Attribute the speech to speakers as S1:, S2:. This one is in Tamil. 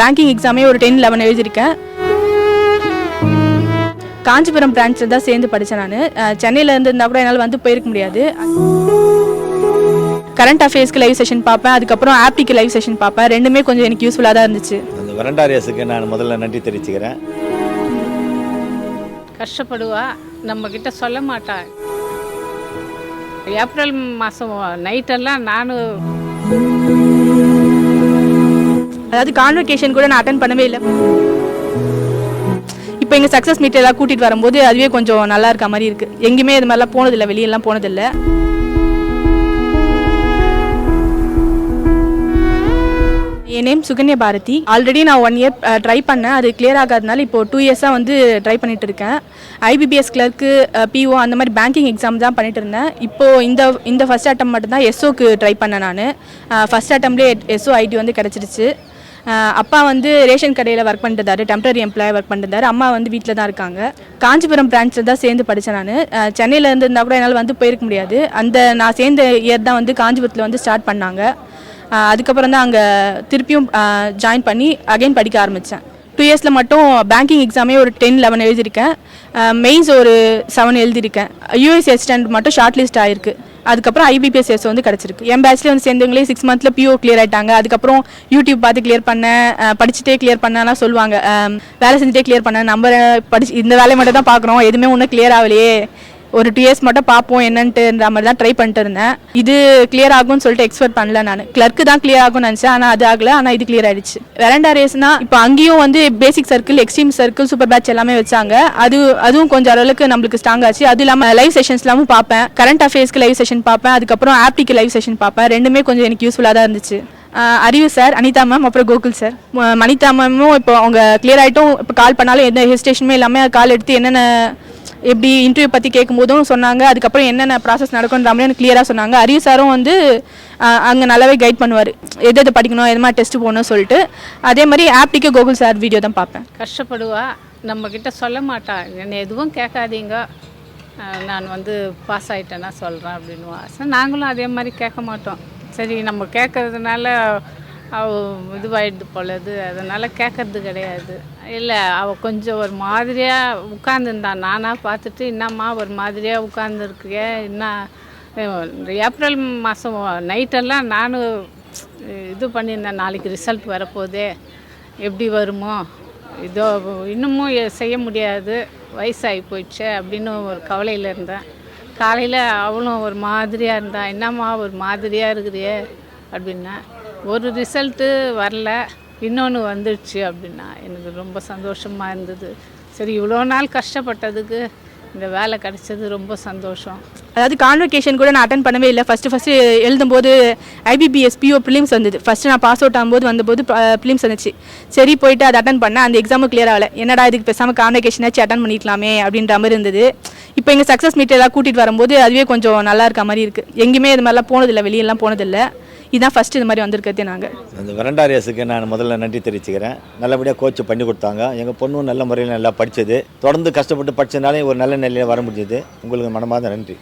S1: பேங்கிங் எக்ஸாமே ஒரு டென் லெவன் எழுதியிருக்கேன். காஞ்சிபுரம் பிரான்ச்சில் தான் சேர்ந்து படித்தேன் நான். சென்னையில் இருந்திருந்தா கூட என்னால் வந்து போயிருக்க முடியாது. கரண்ட் அஃபேர்ஸ்க்கு லைவ் செஷன் பார்ப்பேன். அதுக்கப்புறம் ஆப்டிக்கு லைவ் செஷன் பார்ப்பேன். ரெண்டுமே கொஞ்சம் எனக்கு யூஸ்ஃபுல்லாக தான் இருந்துச்சு.
S2: அந்த வரண்டாரியஸுக்கு நான் முதல்ல நன்றி தெரிவிச்சுக்கிறேன்.
S3: கஷ்டப்படுவா. நம்மக்கிட்ட சொல்ல மாட்டா. ஏப்ரல் மாதம் நைட்டெல்லாம் நானும்
S1: அதாவது கான்வெகேஷன் கூட நான் அட்டன் பண்ணவே இல்லை. இப்போ எங்கள் சக்ஸஸ் மீட் எல்லாம் கூட்டிகிட்டு வரும்போது அதுவே கொஞ்சம் நல்லா இருக்க மாதிரி இருக்குது எங்கேயுமே இது மாதிரிலாம் போனதில்லை வெளியெல்லாம் போனதில்லை. என் நேம் சுகன்யா பாரதி. ஆல்ரெடி நான் ஒன் இயர் ட்ரை பண்ணேன். அது கிளியர் ஆகாதனால இப்போ டூ இயர்ஸாக வந்து ட்ரை பண்ணிட்டு இருக்கேன். ஐபிபிஎஸ் கிளர்க்கு பிஓ அந்த மாதிரி பேங்கிங் எக்ஸாம் தான் பண்ணிட்டு இருந்தேன். இப்போது இந்த இந்த ஃபர்ஸ்ட் அட்டம் மட்டும்தான் எஸ்ஓக்கு ட்ரை பண்ணேன் நான். ஃபஸ்ட் அட்டம்லேயே எஸ்ஓ ஐடி வந்து கிடச்சிருச்சு. அப்பா வந்து ரேஷன் கடையில் ஒர்க் பண்ணிட்டு டெம்பரரி எம்ப்ளாய் ஒர்க் பண்ணிட்டு அம்மா வந்து வீட்டில் தான் இருக்காங்க. காஞ்சிபுரம் பிரான்ச்சில் தான் சேர்ந்து படித்தேன் நான். சென்னையில் இருந்திருந்தா கூட என்னால் வந்து போயிருக்க முடியாது. அந்த நான் சேர்ந்த இயர் தான் வந்து காஞ்சிபுரத்தில் வந்து ஸ்டார்ட் பண்ணாங்க. அதுக்கப்புறம் தான் அங்கே திருப்பியும் ஜாயின் பண்ணி அகைன் படிக்க ஆரம்பித்தேன் டூ இயர்ஸில் மட்டும் பேங்கிங் எக்ஸாமே ஒரு டென் லெவன் எழுதியிருக்கேன். மெயின்ஸ் ஒரு செவன் எழுதியிருக்கேன். யூஎஸ் ஸ்டாண்ட் மட்டும் ஷார்ட் லிஸ்ட் ஆயிருக்கு. அதுக்கப்புறம் ஐபிபிஎஸ்எஸ் வந்து கிடச்சிருக்கு. என் பேட்ச்லேயே வந்து சேர்ந்தவங்களே சிக்ஸ் மந்த்தில் பிஓ கிளியர் ஆகிட்டாங்க அதுக்கப்புறம் யூடியூப் பார்த்து கிளியர் பண்ணேன் படிச்சுட்டே கிளியர் பண்ணலாம் சொல்லுவாங்க. வேலை செஞ்சுட்டே கிளியர் பண்ணேன் நம்ம படிச்சு இந்த வேலையை மட்டும் தான் பார்க்குறோம். எதுவுமே ஒன்றும் கிளியர் ஆகலையே. ஒரு டூ இயர்ஸ் மட்டும் பார்ப்போம் என்னன்ட்டுன்ற மாதிரி தான் ட்ரை பண்ணிட்டு இருந்தேன். இது கிளியர் ஆகும்னு சொல்லிட்டு எக்ஸ்பெக்ட் பண்ணல நான். கிளர்க்கு தான் கிளியர் ஆகும்னு நினச்சேன் ஆனால் அது ஆகல. ஆனால் இது கிளியர் ஆயிடுச்சு. வெரண்டா ரேஸ்னா இப்போ அங்கேயும் வந்து basic circle extreme circle super batch எல்லாமே வச்சாங்க. அது அதுவும் கொஞ்சம் அளவுக்கு நம்மளுக்கு ஸ்ட்ராங் ஆச்சு. அது இல்லாமல் லைவ் செஷன்ஸ் எல்லாமும் பார்ப்பேன். கரண்ட் அஃபேர்ஸ்க்கு லைவ் செஷன் பார்ப்பேன். அதுக்கப்புறம் ஆப்டிக்கு லைவ் செஷன் பார்ப்பேன். ரெண்டுமே கொஞ்சம் எனக்கு யூஸ்ஃபுல்லாக தான் இருந்துச்சு. அறிவு சார் அனிதா மேம் அப்புறம் கோகுல் சார் மனிதா மேமும் இப்போ அவங்க கிளியர் ஆகிட்டும் இப்போ கால் பண்ணாலும் எந்த ஹெசிடேஷனுமே இல்லாமல் கால் எடுத்து என்னென்ன எப்படி இன்டர்வியூ பற்றி கேட்கும்போதும் சொன்னாங்க. அதுக்கப்புறம் என்னென்ன ப்ராசஸ் நடக்கும்ன்ற மாதிரி எனக்கு கிளியராக சொன்னாங்க. அறிவு சாரும் வந்து அங்கே நல்லாவே கைட் பண்ணுவார். எது எது படிக்கணும் எது மாதிரி டெஸ்ட் போகணும்னு சொல்லிட்டு. அதே மாதிரி ஆப்டிக்கு கோகுல் சார் வீடியோ தான் பார்ப்பேன்.
S3: கஷ்டப்படுவா. நம்மக்கிட்ட சொல்ல மாட்டா. என்னை எதுவும் கேட்காதீங்க. நான் வந்து பாஸ் ஆகிட்டேன்னா சொல்கிறேன் அப்படின்னுவா. நாங்களும் அதே மாதிரி கேட்க மாட்டோம். சரி நம்ம கேட்கறதுனால அவள் இதுவாயிடுது போலது அதனால் கேட்கறது கிடையாது. இல்லை அவள் கொஞ்சம் ஒரு மாதிரியாக உட்காந்துருந்தான் நானாக பார்த்துட்டு என்னம்மா ஒரு மாதிரியாக உட்காந்துருக்கிய என்ன? ஏப்ரல் மாதம் நைட்டெல்லாம் நானும் இது பண்ணியிருந்தேன் நாளைக்கு ரிசல்ட் வரப்போதே. எப்படி வருமோ? இதோ இன்னமும் செய்ய முடியாது. வயசாகி போயிடுச்சே அப்படின்னு ஒரு கவலையில் இருந்தேன். காலையில் அவளும் ஒரு மாதிரியாக இருந்தான் என்னம்மா ஒரு மாதிரியாக இருக்கிறியே? அப்படின்னா ஒரு ரிசல்ட்டு வரல இன்னொன்று வந்துடுச்சு அப்படின்னா எனக்கு ரொம்ப சந்தோஷமாக இருந்தது. சரி இவ்வளோ நாள் கஷ்டப்பட்டதுக்கு இந்த வேலை கிடைச்சது ரொம்ப சந்தோஷம்.
S1: அதாவது கான்வெகேஷன் கூட நான் அட்டன் பண்ணவே இல்லை. ஃபஸ்ட்டு ஃபஸ்ட்டு எழுதும்போது ஐபிபிஎஸ் பிஓ ப்ரிலிம்ஸ் வந்தது. ஃபஸ்ட்டு நான் பாஸ் அவுட் ஆகும்போது வந்தபோது ப்ரிலிம்ஸ் வந்துச்சு. சரி போயிட்டு அதை அட்டன் பண்ணேன். அந்த எக்ஸாமும் கிளியர் ஆகலை. என்னடா இதுக்கு பேசாமல் கான்வெகேஷனாச்சும் அட்டன் பண்ணிக்கலாமே அப்படின்ற மாதிரி இருந்தது. இப்போ எங்கள் சக்ஸஸ் மீட் எல்லாம் கூட்டிகிட்டு வரும்போது அதுவே கொஞ்சம் நல்லா இருக்க மாதிரி இருக்குது எங்கேயுமே இது மாதிரிலாம் போனதில்லை வெளியெல்லாம் போனதில்லை. இதுதான் ஃபஸ்ட்டு இது மாதிரி வந்திருக்கிறதே நாங்கள்
S2: அந்த வரண்டாரியஸுக்கு நான் முதல்ல நன்றி தெரிவிச்சுக்கிறேன். நல்லபடியாக கோச் பண்ணி கொடுத்தாங்க. எங்கள் பொண்ணும் நல்ல முறையில் நல்லா படித்தது தொடர்ந்து கஷ்டப்பட்டு படித்ததுனாலே ஒரு நல்ல நிலையில் வர முடிஞ்சது. உங்களுக்கு மனமார்ந்த நன்றி.